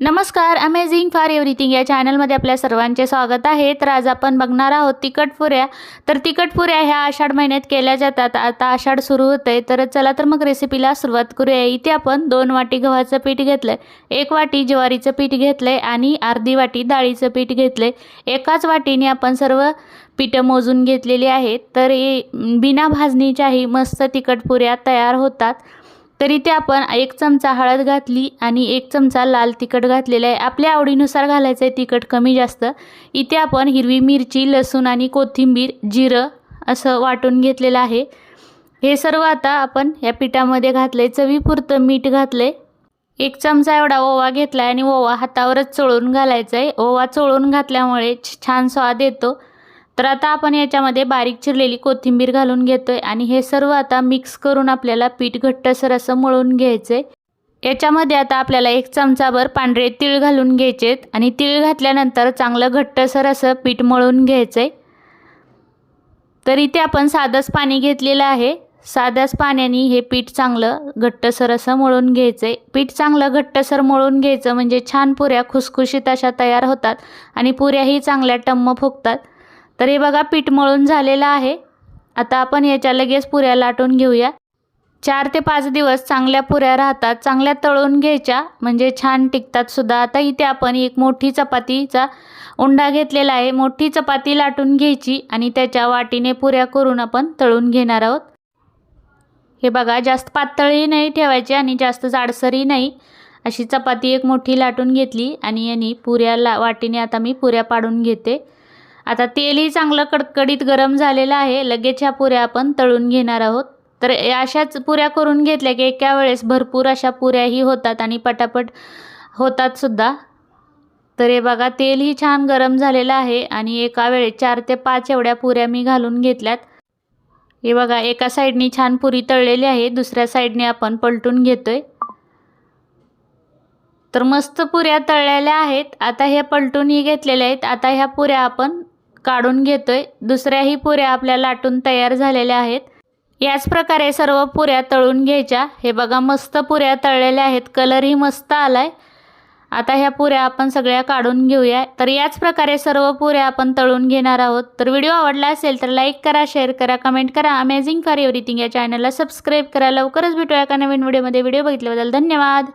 नमस्कार amazing for everything या चॅनलमध्ये आपल्या सर्वांचे स्वागत आहे. तर आज आपण बघणार आहोत तिखटपुऱ्या तर तिखटपुऱ्या ह्या आषाढ महिन्यात केल्या जातात. आता आषाढ सुरू होतं आहे तर चला तर मग रेसिपीला सुरुवात करूया. इथे आपण दोन वाटी गव्हाचं पीठ घेतलं आहे एक वाटी ज्वारीचं पीठ घेतलं आहे आणि अर्धी वाटी डाळीचं पीठ घेतलं आहे एकाच वाटीने आपण सर्व पिठं मोजून घेतलेली आहेत. तर बिना भाजणीच्याही मस्त तिखटपुऱ्या तयार होतात. तर इथे आपण एक चमचा हळद घातली आणि एक चमचा लाल तिखट घातलेलं आहे. आपल्या आवडीनुसार घालायचं आहे तिखट कमी जास्त. इथे आपण हिरवी मिरची लसूण आणि कोथिंबीर जिरं असं वाटून घेतलेलं आहे. हे सर्व आता आपण या पिठामध्ये घातलं आहे चवीपुरतं मीठ घातलं आहे एक चमचा एवढा ओवा घेतला आहे आणि ओवा हातावरच चोळून घालायचा आहे ओवा चोळून घातल्यामुळे छ- छान स्वाद येतो. तर आता आपण याच्यामध्ये बारीक चिरलेली कोथिंबीर घालून घेतोय आणि हे सर्व आता मिक्स करून आपल्याला पीठ घट्टसर असं मळून घ्यायचं आहे याच्यामध्ये आता आपल्याला एक चमचाभर पांढरे तीळ घालून घ्यायचे आणि तीळ घातल्यानंतर चांगलं घट्टसर असं पीठ मळून घ्यायचं आहे तर इथे आपण साधंच पाणी घेतलेलं आहे. साध्याच पाण्याने हे पीठ चांगलं घट्टसर असं मळून घ्यायचं आहे पीठ चांगलं घट्टसर मळून घ्यायचं म्हणजे छान पुऱ्या खुसखुशीत अशा तयार होतात आणि पुऱ्याही चांगल्या टम्म फुगतात. तर हे बघा पीठ मळून झालेलं आहे. आता आपण याच्या लगेच पुऱ्या लाटून घेऊया. चार ते पाच दिवस चांगल्या पुऱ्या राहतात चांगल्या तळून घ्यायच्या म्हणजे छान टिकतात सुद्धा. आता इथे आपण एक मोठी चपातीचा उंडा घेतलेला आहे. मोठी चपाती लाटून घ्यायची आणि त्याच्या वाटीने पुऱ्या करून आपण तळून घेणार आहोत. हे बघा जास्त पातळही नाही ठेवायची आणि जास्त जाडसरही नाही. अशी चपाती एक मोठी लाटून घेतली आणि यांनी पुऱ्या ला वाटीने आता मी पुऱ्या पाडून घेते. आता तेलही चांगलं कडकडीत गरम झालेलं आहे. लगेच ह्या पुऱ्या आपण तळून घेणार आहोत. तर या अशाच पुऱ्या करून घेतल्या की एका वेळेस भरपूर अशा पुऱ्याही होतात आणि पटापट होतात सुद्धा. तर हे बघा तेलही छान गरम झालेलं आहे आणि एका वेळेस चार ते पाच एवढ्या पुऱ्या मी घालून घेतल्यात. हे बघा एका साईडनी छान पुरी तळलेली आहे दुसऱ्या साईडने आपण पलटून घेतोय. तर मस्त पुऱ्या तळलेल्या आहेत. आता ह्या पलटूनही घेतलेल्या आहेत. आता ह्या पुऱ्या आपण काढून घेतोय. दुसऱ्याही पुऱ्या आपल्या लाटून तयार झालेल्या आहेत. याच प्रकारे सर्व पुऱ्या तळून घ्यायच्या. हे बघा मस्त पुऱ्या तळलेल्या आहेत. कलरही मस्त आलाय. आता ह्या पुऱ्या आपण सगळ्या काढून घेऊया. तर याच प्रकारे सर्व पुऱ्या आपण तळून घेणार आहोत. तर व्हिडिओ आवडला असेल तर लाईक करा शेअर करा कमेंट करा. अमेझिंग फॉर एव्हरीथिंग या चॅनलला सबस्क्राईब करा. लवकरच भेटूया एका नवीन व्हिडिओमध्ये व्हिडिओ बघितल्याबद्दल धन्यवाद.